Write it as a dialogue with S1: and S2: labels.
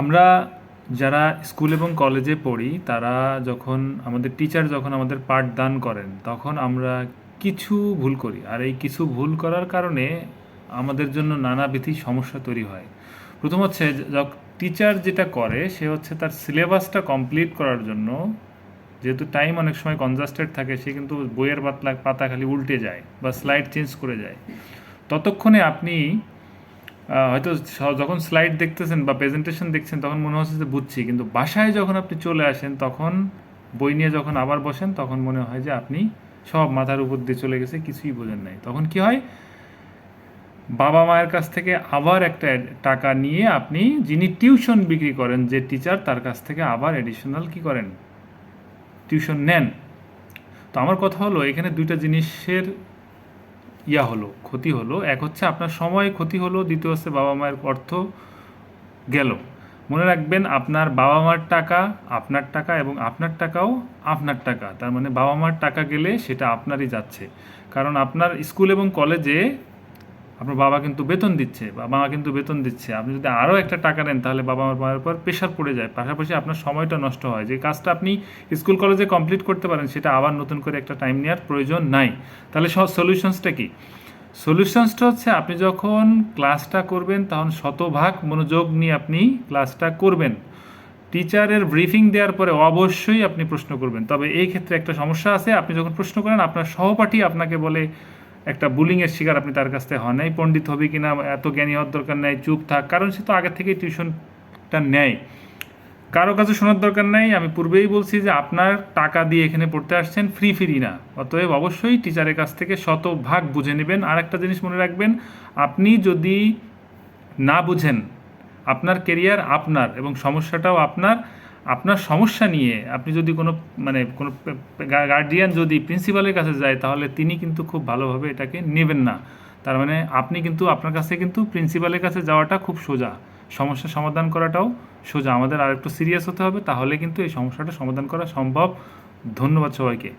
S1: আমরা যারা স্কুল এবং কলেজে পড়ি, তারা যখন আমাদের টিচার যখন আমাদের পাঠদান করেন, তখন আমরা কিছু ভুল করি। আর এই কিছু ভুল করার কারণে আমাদের জন্য নানাবিধি সমস্যা তৈরি হয়। প্রথম হচ্ছে টিচার যেটা করে, সে হচ্ছে তার সিলেবাসটা কমপ্লিট করার জন্য, যেহেতু টাইম অনেক সময় কনজাস্টেড থাকে, সে কিন্তু বইয়ের পাতলা, পাতা খালি উল্টে যায় বা স্লাইড চেঞ্জ করে যায়। ততক্ষণে আপনি হয়তো যখন স্লাইড দেখতেছেন বা প্রেজেন্টেশন দেখছেন, তখন মনে হচ্ছে যে বুঝছি। কিন্তু বাসায় যখন আপনি চলে আসেন, তখন বই নিয়ে যখন আবার বসেন, তখন মনে হয় যে আপনি সব মাথার উপর দিয়ে চলে গেছে, কিছুই বোঝেন নাই। তখন কি হয়? বাবা মায়ের কাছ থেকে আবার একটা টাকা নিয়ে আপনি যিনি টিউশন বিক্রি করেন, যে টিচার তার কাছ থেকে আবার এডিশনাল কি করেন? টিউশন নেন। তো আমার কথা হলো, এখানে দুইটা জিনিসের ইয়া হলো, ক্ষতি হলো। এক হচ্ছে আপনার সময় ক্ষতি হলো, দ্বিতীয় হচ্ছে বাবা মায়ের অর্থ গেল। মনে রাখবেন, আপনার বাবা মার টাকা আপনার টাকা এবং আপনার টাকাও আপনার টাকা। তার মানে বাবা মার টাকা গেলে সেটা আপনারই যাচ্ছে। কারণ আপনার স্কুল এবং কলেজে আপনার বাবা কিন্তু বেতন দিচ্ছে বাবা মা কিন্তু বেতন দিচ্ছে। আপনি যদি আরও একটা টাকা নেন, তাহলে বাবা মার উপর প্রেশার পড়ে যায়। পাশাপাশি আপনার সময়টা নষ্ট হয়। যে কাজটা আপনি স্কুল, কলেজে কমপ্লিট করতে পারেন, সেটা আবার নতুন করে একটা টাইম নেওয়ার প্রয়োজন নাই। তাহলে সলিউশনসটা কি? সলিউশনসটা হচ্ছে, আপনি যখন ক্লাসটা করবেন, তখন শতভাগ মনোযোগ নিয়ে আপনি ক্লাসটা করবেন। টিচারের ব্রিফিং দেওয়ার পরে অবশ্যই আপনি প্রশ্ন করবেন। তবে এই ক্ষেত্রে একটা সমস্যা আছে, আপনি যখন প্রশ্ন করেন, আপনার সহপাঠী আপনাকে বলে একটা বুলিংয়ের শিকার আপনি তার কাছ থেকে হন। নাই পণ্ডিত হবে কি না এত জ্ঞানী হওয়ার দরকার নেই, চুপ থাক। কারণ সে তো আগে থেকেই টিউশনটা নেয়। কারও কাছে শোনার দরকার নেই। আমি পূর্বেই বলছি যে আপনার টাকা দিয়ে এখানে পড়তে আসছেন ফ্রি ফ্রি না। অতএব অবশ্যই টিচারের কাছ থেকে শতভাগ বুঝে নেবেন। আর একটা জিনিস মনে রাখবেন, আপনি যদি না বুঝেন, আপনার কেরিয়ার আপনার এবং সমস্যাটাও আপনার আপনার সমস্যা নিয়ে আপনি যদি কোনো মানে কোনো গার্ডিয়ান যদি প্রিন্সিপালের কাছে যায়, তাহলে তিনি কিন্তু খুব ভালোভাবে এটাকে নেবেন না। তার মানে আপনি কিন্তু আপনার কাছে কিন্তু প্রিন্সিপালের কাছে যাওয়াটা খুব সোজা। সমস্যা সমাধান করাটাও সোজা। আমাদের আর একটু সিরিয়াস হতে হবে, তাহলে কিন্তু এই সমস্যাটা সমাধান করা সম্ভব। ধন্যবাদ সবাইকে।